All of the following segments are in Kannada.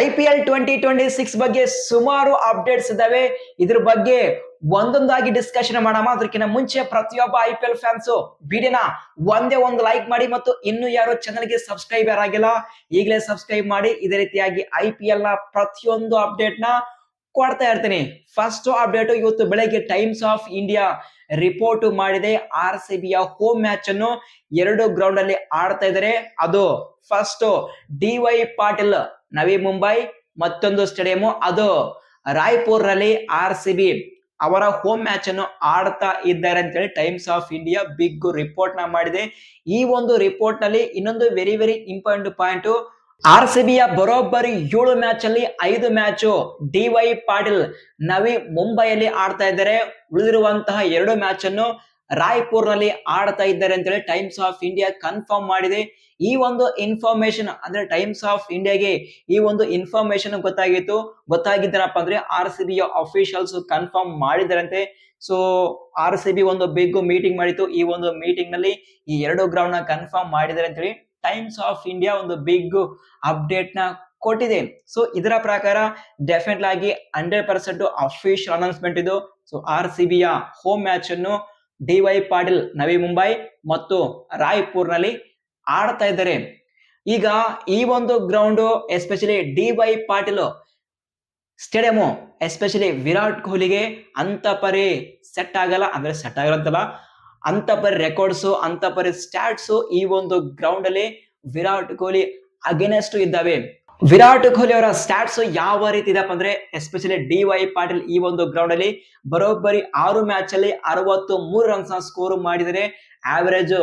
I P L twenty twenty six ಬಗ್ಗೆ ಸುಮಾರು ಅಪ್ಡೇಟ್ಸ್ ಇದಾವೆ. ಇದ್ರ ಬಗ್ಗೆ ಒಂದೊಂದಾಗಿ ಡಿಸ್ಕಷನ್ ಮಾಡೋಣ. ಅದಕ್ಕಿಂತ ಮುಂಚೆ ಪ್ರತಿಯೊಬ್ಬ ಐ ಪಿ ಎಲ್ ಫ್ಯಾನ್ಸ್ ವಿಡಿಯೋನ ಒಂದೇ ಒಂದು ಲೈಕ್ ಮಾಡಿ ಮತ್ತು ಇನ್ನು ಯಾರು ಚಾನಲ್ಗೆ ಸಬ್ಸ್ಕ್ರೈಬರ್ ಆಗಿಲ್ಲ, ಈಗಲೇ ಸಬ್ಸ್ಕ್ರೈಬ್ ಮಾಡಿ. ಇದೇ ರೀತಿಯಾಗಿ ಐ ಪಿ ಎಲ್ನ ಪ್ರತಿಯೊಂದು ಅಪ್ಡೇಟ್ನ ಕೊಡ್ತಾ ಇರ್ತೀನಿ. ಫಸ್ಟ್ ಅಪ್ಡೇಟ್ ಇವತ್ತು ಬೆಳಗ್ಗೆ ಟೈಮ್ಸ್ ಆಫ್ ಇಂಡಿಯಾ ರಿಪೋರ್ಟ್ ಮಾಡಿದೆ. ಆರ್ ಸಿ ಬಿಯ ಹೋಮ್ ಮ್ಯಾಚ್ ಅನ್ನು ಎರಡು ಗ್ರೌಂಡ್ ಅಲ್ಲಿ ಆಡ್ತಾ ಇದ್ದಾರೆ. ಅದು first D Y Patil, Navi Mumbai, ಮತ್ತೊಂದು ಸ್ಟೇಡಿಯಂ ಅದು ರಾಯ್ಪುರ್ನಲ್ಲಿ ಆರ್ ಸಿ ಬಿ ಅವರ ಹೋಮ್ ಮ್ಯಾಚ್ ಅನ್ನು ಆಡ್ತಾ ಇದ್ದಾರೆ ಅಂತ ಹೇಳಿ ಟೈಮ್ಸ್ ಆಫ್ ಇಂಡಿಯಾ ಬಿಗ್ ರಿಪೋರ್ಟ್ನ ಮಾಡಿದೆ. ಈ ಒಂದು ರಿಪೋರ್ಟ್ನಲ್ಲಿ ಇನ್ನೊಂದು very very important point R C ಬಿಯ ಬರೋಬ್ಬರಿ ಏಳು ಮ್ಯಾಚ್ ಅಲ್ಲಿ ಐದು match D Y Patil Navi ಮುಂಬೈಯಲ್ಲಿ ಆಡ್ತಾ ಇದ್ದಾರೆ. ಉಳಿದಿರುವಂತಹ ಎರಡು ಮ್ಯಾಚ್ ಅನ್ನು ರಾಯ್ಪುರ್ನಲ್ಲಿ ಆಡ್ತಾ ಇದ್ದಾರೆ ಅಂತೇಳಿ ಟೈಮ್ಸ್ ಆಫ್ ಇಂಡಿಯಾ ಕನ್ಫರ್ಮ್ ಮಾಡಿದೆ. ಈ ಒಂದು ಇನ್ಫಾರ್ಮೇಶನ್ ಅಂದ್ರೆ ಟೈಮ್ಸ್ ಆಫ್ ಇಂಡಿಯಾಗೆ ಈ ಒಂದು ಇನ್ಫಾರ್ಮೇಶನ್ ಗೊತ್ತಾಗಿತ್ತು. ಗೊತ್ತಾಗಿದ್ದಾರಪ್ಪ ಅಂದ್ರೆ ಆರ್ ಸಿ ಬಿಯ ಅಫಿಷಿಯಲ್ಸ್ ಕನ್ಫರ್ಮ್ ಮಾಡಿದಾರಂತೆ ಸೊ ಆರ್ ಸಿ ಬಿ ಒಂದು ಬಿಗ್ ಮೀಟಿಂಗ್ ಮಾಡಿತ್ತು. ಈ ಒಂದು ಮೀಟಿಂಗ್ನಲ್ಲಿ ಈ ಎರಡು ಗ್ರೌಂಡ್ನ ಕನ್ಫರ್ಮ್ ಮಾಡಿದ್ದಾರೆ ಅಂತೇಳಿ ಟೈಮ್ಸ್ ಆಫ್ ಇಂಡಿಯಾ ಒಂದು ಬಿಗ್ ಅಪ್ಡೇಟ್ನ ಕೊಟ್ಟಿದೆ. ಸೊ ಇದರ ಪ್ರಕಾರ ಡೆಫಿನೆಟ್ ಆಗಿ ಹಂಡ್ರೆಡ್ ಪರ್ಸೆಂಟ್ ಅಫಿಷಿಯಲ್ ಅನೌನ್ಸ್ಮೆಂಟ್ ಇದು. ಸೊ ಆರ್ ಸಿ ಬಿಯ ಹೋಮ್ ಮ್ಯಾಚ್ ಅನ್ನು ಡಿ ವೈ ಪಾಟೀಲ್ ನವಿ ಮುಂಬೈ ಮತ್ತು ರಾಯ್ಪುರ್ನಲ್ಲಿ ಆಡ್ತಾ ಇದ್ದಾರೆ. ಈಗ ಈ ಒಂದು ground especially D Y Patil stadium especially Virat ಕೊಹ್ಲಿಗೆ ಅಂತ ಪರಿ ಸೆಟ್ ಆಗಲ್ಲ. ಅಂದ್ರೆ ಸೆಟ್ ಆಗಲ್ಲ ಅಂತ ಪರಿ ರೆಕಾರ್ಡ್ಸ್ ಅಂತ ಪರಿ ಸ್ಟಾಟ್ಸ್ ಈ ಒಂದು ಗ್ರೌಂಡ್ ಅಲ್ಲಿ ವಿರಾಟ್ ಕೊಹ್ಲಿ ಅಗೇನೆಸ್ಟ್ ಇದ್ದಾವೆ. ವಿರಾಟ್ ಕೊಹ್ಲಿ ಅವರ ಸ್ಟಾಟ್ಸ್ ಯಾವ ರೀತಿ ಇದಪ್ಪ ಅಂದ್ರೆ ಎಸ್ಪೆಷಲಿ ಡಿ ವೈ ಪಾಟೀಲ್ ಈ ಒಂದು ಗ್ರೌಂಡ್ ಅಲ್ಲಿ ಬರೋಬ್ಬರಿ ಆರು ಮ್ಯಾಚ್ ಅಲ್ಲಿ ಅರವತ್ತು ಮೂರು ರನ್ಸ್ ಸ್ಕೋರ್ ಮಾಡಿದರೆ ಆವರೇಜ್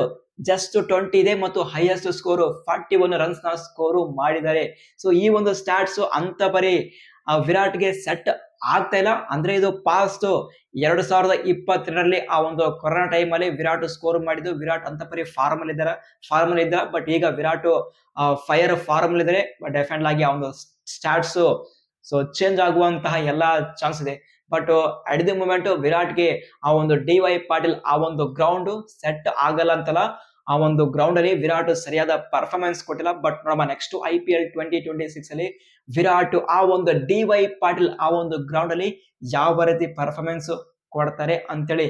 ಜಸ್ಟ್ ಟ್ವೆಂಟಿ ಇದೆ ಮತ್ತು ಹೈಯೆಸ್ಟ್ ಸ್ಕೋರ್ ಫಾರ್ಟಿ ಒನ್ ರನ್ಸ್ನ ಸ್ಕೋರ್ ಮಾಡಿದ್ದಾರೆ. ಸೊ ಈ ಒಂದು ಸ್ಟಾಟ್ಸ್ ಅಂತ ಬರೀ ವಿರಾಟ್ಗೆ ಸೆಟ್ ಆಗ್ತಾ ಇಲ್ಲ. ಅಂದ್ರೆ ಇದು ಪಾಸ್ಟ್ ಎರಡು ಸಾವಿರದ ಇಪ್ಪತ್ತೆರಡರಲ್ಲಿ ಆ ಒಂದು ಕೊರೋನಾ ಟೈಮ್ ಅಲ್ಲಿ ವಿರಾಟ್ ಸ್ಕೋರ್ ಮಾಡಿದ್ದು. ವಿರಾಟ್ ಅಂತ ಪರಿ ಫಾರ್ಮ್ ಅಲ್ಲಿ ಇದ್ದಾರೆ. ಅಲ್ಲಿ ಇದ್ದ ಬಟ್ ಈಗ ವಿರಾಟ್ ಫೈರ್ ಫಾರ್ಮ್ ಇದ್ದಾರೆ ಬಟ್ ಡೆಫಿನೆಟ್ ಆಗಿ ಆ ಒಂದು ಸ್ಟಾಟ್ಸ್ ಸೊ ಚೇಂಜ್ ಆಗುವಂತಹ ಎಲ್ಲಾ ಚಾನ್ಸ್ ಇದೆ. ಬಟ್ ಅಟ್ ದಿ ಮೂಮೆಂಟ್ ವಿರಾಟ್ಗೆ ಆ ಒಂದು ಡಿ ವೈ ಪಾಟೀಲ್ ಆ ಒಂದು ಗ್ರೌಂಡ್ ಸೆಟ್ ಆಗಲ್ಲ ಅಂತಲ್ಲ ಆ ಒಂದು ಗ್ರೌಂಡ್ ಅಲ್ಲಿ ವಿರಾಟ್ ಸರಿಯಾದ ಪರ್ಫಾರ್ಮೆನ್ಸ್ ಕೊಟ್ಟಿಲ್ಲ ಬಟ್ ನೋಡಮ್ಮ next I P L twenty twenty six ಅಲ್ಲಿ ವಿರಾಟ್ ಆ ಒಂದು ಡಿ ವೈ ಪಾಟೀಲ್ ಆ ಒಂದು ಗ್ರೌಂಡ್ ಅಲ್ಲಿ ಯಾವ ರೀತಿ ಪರ್ಫಾರ್ಮೆನ್ಸ್ ಕೊಡ್ತಾರೆ ಅಂತೇಳಿ.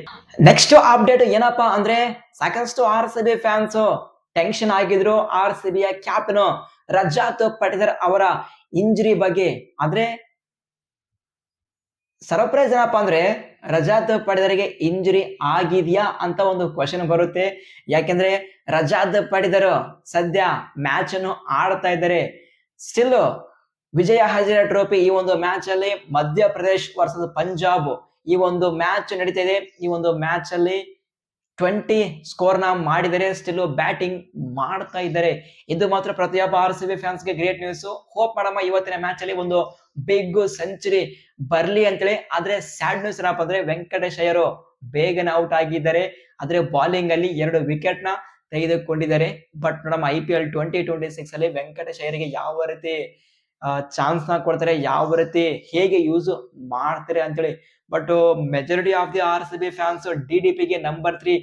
ನೆಕ್ಸ್ಟ್ ಅಪ್ಡೇಟ್ ಏನಪ್ಪಾ ಅಂದ್ರೆ ಸಾಕಷ್ಟು R C B fans tension ಆಗಿದ್ರು. ಆರ್ ಸಿ ಬಿಯ ಕ್ಯಾಪ್ಟನ್ ರಜಾತ್ ಪಟೇದರ್ ಅವರ ಇಂಜುರಿ ಬಗ್ಗೆ. ಆದ್ರೆ ಸರ್ಪ್ರೈಸ್ ಏನಪ್ಪಾ ಅಂದ್ರೆ ರಜಾದ್ ಪಡೆದರಿಗೆ ಇಂಜುರಿ ಆಗಿದೆಯಾ ಅಂತ ಒಂದು ಕ್ವಶನ್ ಬರುತ್ತೆ. ಯಾಕೆಂದ್ರೆ ರಜಾದ್ ಪಡೆದರು, ಸದ್ಯ ಮ್ಯಾಚ್ ಅನ್ನು ಆಡ್ತಾ ಇದ್ದಾರೆ. ಸ್ಟಿಲ್ ವಿಜಯ ಹಜಾರೆ ಟ್ರೋಫಿ ಈ ಒಂದು ಮ್ಯಾಚ್ ಅಲ್ಲಿ ಮಧ್ಯಪ್ರದೇಶ್ ವರ್ಸಸ್ ಪಂಜಾಬ್ ಈ ಒಂದು ಮ್ಯಾಚ್ ನಡೀತಾ ಇದೆ. ಈ ಒಂದು ಮ್ಯಾಚ್ ಅಲ್ಲಿ ಟ್ವೆಂಟಿ ಸ್ಕೋರ್ನ ಮಾಡಿದರೆ ಸ್ಟಿಲ್ ಬ್ಯಾಟಿಂಗ್ ಮಾಡ್ತಾ ಇದ್ದಾರೆ. ಇದು ಮಾತ್ರ ಪ್ರತಿಯೊಬ್ಬ ಆರ್ ಸಿ ಬಿ ಫ್ಯಾನ್ಸ್ಗೆ ಗ್ರೇಟ್ ನ್ಯೂಸ್ ಹೋಪ್ ಮಾಡಮ್ಮ ಇವತ್ತಿನ ಮ್ಯಾಚ್ ಅಲ್ಲಿ ಒಂದು ಬಿಗ್ ಸೆಂಚುರಿ ಬರ್ಲಿ ಅಂತೇಳಿ. ಆದ್ರೆ ಸ್ಯಾಡ್ ನ್ಯೂಸ್ ಏನಪ್ಪ ಅಂದ್ರೆ ವೆಂಕಟೇಶ್ ಅಯ್ಯರು ಬೇಗನೆ ಔಟ್ ಆಗಿದ್ದಾರೆ. ಆದ್ರೆ ಬೌಲಿಂಗ್ ಅಲ್ಲಿ ಎರಡು ವಿಕೆಟ್ನ ತೆಗೆದುಕೊಂಡಿದ್ದಾರೆ. But madam I P L twenty twenty six ಅಲ್ಲಿ ವೆಂಕಟೇಶ್ ಅಯ್ಯರಿಗೆ ಯಾವ ರೀತಿ ಚಾನ್ಸ್ನ ಕೊಡ್ತಾರೆ, ಯಾವ ರೀತಿ, ಹೇಗೆ ಯೂಸ್ ಮಾಡ್ತಾರೆ ಅಂತೇಳಿ. But majority of the R C B fans D D ಪಿಗೆ ನಂಬರ್ ತ್ರೀ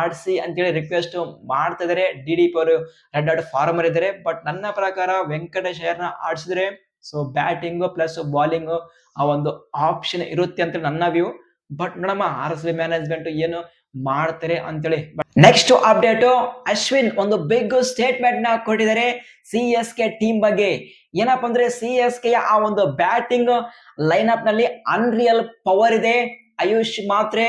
ಆಡ್ಸಿ ಅಂತೇಳಿ ರಿಕ್ವೆಸ್ಟ್ ಮಾಡ್ತಾ ಇದಾರೆ. ಡಿ ಡಿ ಪಿ ಅವರು ರೆಡ್ ಔಟ್ ಫಾರ್ಮರ್ ಇದ್ದಾರೆ ಬಟ್ ನನ್ನ ಪ್ರಕಾರ ವೆಂಕಟೇಶ್ ಅಯ್ಯರ್ನ ಆಡಿಸಿದ್ರೆ ಸೊ ಬ್ಯಾಟಿಂಗ್ ಪ್ಲಸ್ ಬಾಲಿಂಗ್ ಆ ಒಂದು ಆಪ್ಷನ್ ಇರುತ್ತೆ ಅಂತ ನನ್ನ ವ್ಯೂ ಬಟ್ ನೋಡಮ್ಮ ಆರ್ ಎಸ್ ಬಿ ಮ್ಯಾನೇಜ್ಮೆಂಟ್ ಏನು ಮಾಡ್ತಾರೆ ಅಂತೇಳಿ. ನೆಕ್ಸ್ಟ್ ಅಪ್ಡೇಟ್ ಅಶ್ವಿನ್ ಒಂದು ಬಿಗ್ ಸ್ಟೇಟ್ಮೆಂಟ್ನ ಕೊಟ್ಟಿದ್ದಾರೆ ಸಿ ಎಸ್ ಕೆ ಟೀಮ್ ಬಗ್ಗೆ. ಏನಪ್ಪ ಅಂದ್ರೆ ಸಿ ಎಸ್ ಕೆ ಆ ಒಂದು ಬ್ಯಾಟಿಂಗ್ ಲೈನ್ ಅಪ್ನಲ್ಲಿ ಅನ್ರಿಯಲ್ ಪವರ್ ಇದೆ. ಆಯುಷ್ ಮಾತ್ರೆ,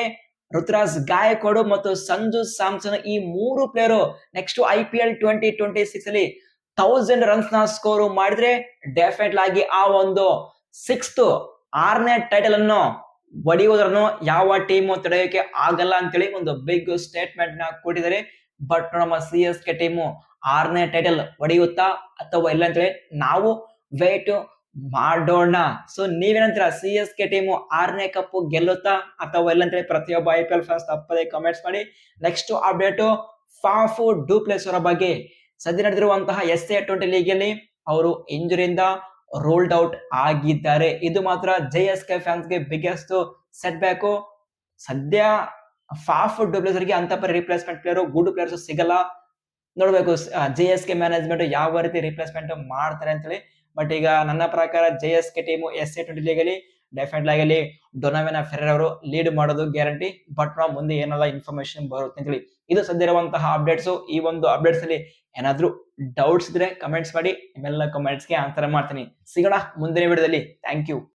ಋತುರಾಜ್ ಗಾಯಕೋಡು ಮತ್ತು ಸಂಜು ಸ್ಯಾಮ್ಸನ್ ಈ ಮೂರು player next I P L twenty twenty six ಅಲ್ಲಿ ಥೌಸಂಡ್ ರನ್ಸ್ನ ಸ್ಕೋರ್ ಮಾಡಿದ್ರೆ ಡೆಫಿನೆಟ್ ಆ ಒಂದು ಸಿಕ್ಸ್ತ್ ಆರನೇ ಟೈಟಲ್ ಅನ್ನು ಹೊಡೆಯುವುದನ್ನು ಯಾವ ಟೀಮು ತಡೆಯೋಕೆ ಆಗಲ್ಲ ಅಂತೇಳಿ ಒಂದು ಬಿಗ್ ಸ್ಟೇಟ್ಮೆಂಟ್ನ ಕೊಟ್ಟಿದ್ದಾರೆ. ಬಟ್ ನಮ್ಮ ಸಿ ಎಸ್ ಕೆ ಟೀಮು ಆರನೇ ಟೈಟಲ್ ಹೊಡೆಯುತ್ತಾ ಅಥವಾ ಇಲ್ಲ ಅಂತೇಳಿ ನಾವು ವೇಟ್ ಮಾಡೋಣ. ಸೊ ನೀವೇನಂತೀರ ಸಿ ಎಸ್ ಕೆ ಟೀಮು ಆರನೇ ಕಪ್ ಗೆಲ್ಲುತ್ತಾ ಅಥವಾ ಇಲ್ಲ ಅಂತೇಳಿ ಪ್ರತಿಯೊಬ್ಬ ಐ ಪಿ ಎಲ್ ಫ್ಯಾನ್ಸ್ ತಪ್ಪದೆ ಕಮೆಂಟ್ಸ್ ಮಾಡಿ. Next update Faf du Plessis ಅವರ ಬಗ್ಗೆ. ಸದ್ಯ ನಡೆದಿರುವಂತಹ ಎಸ್ ಎ ಟ್ವೆಂಟಿ ಲೀಗ್ ಅಲ್ಲಿ ಅವರು ಇಂಜುರಿಯಿಂದ ರೋಲ್ಡ್ ಔಟ್ ಆಗಿದ್ದಾರೆ. ಇದು ಮಾತ್ರ ಜೆ ಎಸ್ ಕೆ ಫ್ಯಾನ್ಸ್ಗೆ ಬಿಗ್ಗೆಸ್ಟ್ ಸೆಟ್ ಬ್ಯಾಕು ಸದ್ಯ ಫಾಫ್ಗೆ ಅಂತ ಪರಿ ರಿಪ್ಲೇಸ್ಮೆಂಟ್ ಪ್ಲೇಯರ್ ಗುಡ್ ಪ್ಲೇಯರ್ಸ್ ಸಿಗಲ್ಲ. ನೋಡಬೇಕು ಜೆ ಎಸ್ ಕೆ ಮ್ಯಾನೇಜ್ಮೆಂಟ್ ಯಾವ ರೀತಿ ರಿಪ್ಲೇಸ್ಮೆಂಟ್ ಮಾಡ್ತಾರೆ ಅಂತೇಳಿ. ಬಟ್ ಈಗ ನನ್ನ ಪ್ರಕಾರ J S K team S A twenty legally definite ಆಗಲಿ ಡೊನಾವೆನ ಫೆರರ್ ಅವರು ಲೀಡ್ ಮಾಡೋದು ಗ್ಯಾರಂಟಿ ಬಟ್ ನಾವು ಮುಂದೆ ಏನೆಲ್ಲ ಇನ್ಫಾರ್ಮೇಶನ್ ಬರುತ್ತೆ ಅಂತೇಳಿ ಇದು ಸದ್ಯ ಇರುವಂತಹ ಅಪ್ಡೇಟ್ಸ್ ಈ ಒಂದು ಅಪ್ಡೇಟ್ಸ್ ಅಲ್ಲಿ ಏನಾದ್ರೂ ಡೌಟ್ಸ್ ಇದ್ರೆ ಕಮೆಂಟ್ಸ್ ಮಾಡಿ, ನಿಮ್ಮೆಲ್ಲ ಕಮೆಂಟ್ಸ್ಗೆ ಆನ್ಸರ್ ಮಾಡ್ತೀನಿ. ಸಿಗೋಣ ಮುಂದಿನ ವಿಡಿಯೋದಲ್ಲಿ. Thank you